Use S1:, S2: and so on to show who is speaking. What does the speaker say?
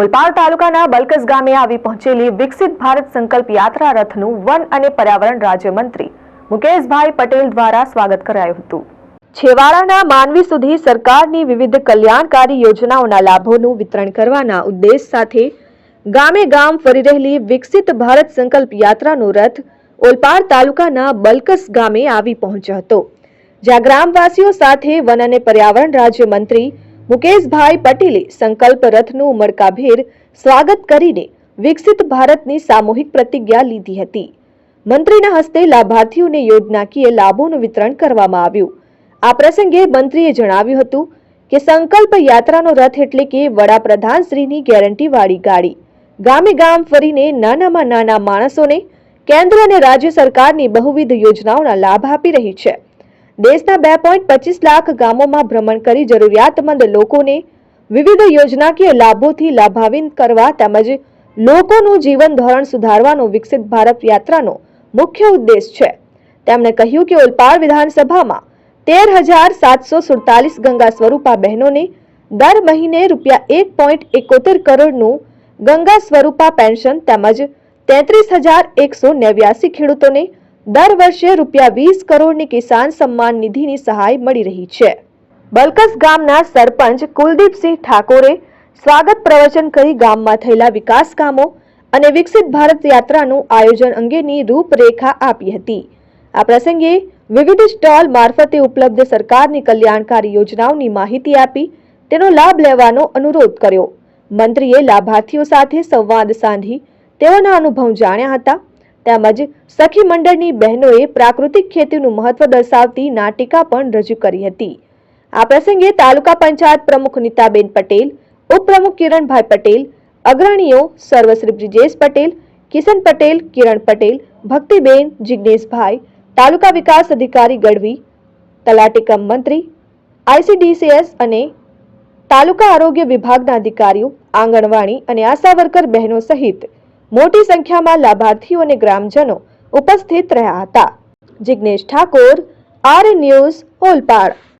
S1: ઓલપાડ તાલુકાના બલકસ ગામે આવી પહોંચેલી વિકસિત ભારત સંકલ્પ યાત્રા રથનું વન અને પર્યાવરણ રાજ્યમંત્રી મુકેશભાઈ પટેલ દ્વારા સ્વાગત કરાયું હતું. છેવાડાના માનવી સુધી સરકારની વિવિધ કલ્યાણકારી યોજનાઓના લાભોનું વિતરણ કરવાના ઉદ્દેશ સાથે ગામે ગામ ફરી રહેલી વિકસિત ભારત સંકલ્પ યાત્રાનો રથ ઓલપાડ તાલુકાના બલકસ ગામે આવી પહોંચ્યો હતો. જ્યાં ગ્રામવાસીઓ સાથે વન અને પર્યાવરણ રાજ્યમંત્રી મુકેશભાઈ પટેલે સંકલ્પ રથનું ઉમળકાભેર સ્વાગત કરીને વિકસિત ભારતની સામૂહિક પ્રતિજ્ઞા લીધી હતી. મંત્રીના હસ્તે લાભાર્થીઓને યોજનાકીય લાભોનું વિતરણ કરવામાં આવ્યું. આ પ્રસંગે મંત્રીએ જણાવ્યું હતું કે સંકલ્પ યાત્રાનો રથ એટલે કે વડાપ્રધાન શ્રીની ગેરંટીવાળી ગાડી. ગામે ગામ ફરીને નાનામાં નાના માણસોને કેન્દ્ર અને રાજ્ય સરકારની બહુવિધ યોજનાઓના લાભ આપી રહી છે. દેશના બે પોઈન્ટ પચીસ લાખ ગામોમાં ભ્રમણ કરી જરૂરિયાતમંદ લોકોને વિવિધ યોજનાકીય લાભોથી લાભાન્વિત કરવા તેમજ લોકોનું જીવન ધોરણ સુધારવાનો વિકસિત ભારત યાત્રાનો મુખ્ય ઉદ્દેશ છે. તેમણે કહ્યું કે ઓલપાડ વિધાનસભામાં તેર હજાર સાતસો સુડતાલીસ ગંગા સ્વરૂપા બહેનોને દર મહિને રૂપિયા એક પોઈન્ટ એકોતેર કરોડનું ગંગા સ્વરૂપા પેન્શન તેમજ તેત્રીસ હજાર એકસો નેવ્યાસી ખેડૂતોને દર વર્ષે રૂપિયા વીસ કરોડની કિસાન સન્માન નિધિની સહાય મળી રહી છે. બલકસ ગામના સરપંચ કુલદીપસિંહ ઠાકોરે સ્વાગત પ્રવચન કરી ગામમાં થયેલા વિકાસ કામો અને વિકસિત ભારત યાત્રાનું આયોજન અંગેની રૂપરેખા આપી હતી. આ પ્રસંગે વિવિધ સ્ટોલ મારફતે ઉપલબ્ધ સરકારની કલ્યાણકારી યોજનાઓની માહિતી આપી તેનો લાભ લેવાનો અનુરોધ કર્યો. મંત્રીએ લાભાર્થીઓ સાથે સંવાદ સાંધી તેઓના અનુભવ જાણ્યા હતા. તેમજ સખી મંડળની બહેનોએ પ્રાકૃતિક ખેતીનું મહત્વ દર્શાવતી નાટિકા પણ રજૂ કરી હતી. આ પ્રસંગે તાલુકા પંચાયત પ્રમુખ નીતાબેન પટેલ, ઉપપ્રમુખ કિરણભાઈ પટેલ, અગ્રણીઓ સર્વશ્રી બ્રિજેશ પટેલ, કિશન પટેલ, કિરણ પટેલ, ભક્તિબેન જિજ્ઞેશભાઈ તાલુકા વિકાસ અધિકારી ગઢવી, તલાટીકમ મંત્રી, આઈસીડીસીએસ અને તાલુકા આરોગ્ય વિભાગના અધિકારીઓ, આંગણવાડી અને આશા વર્કર બહેનો સહિત મોટી સંખ્યામાં લાભાર્થીઓ અને ગ્રામજનો ઉપસ્થિત રહ્યા હતા. Jignesh Thakor R news Olpad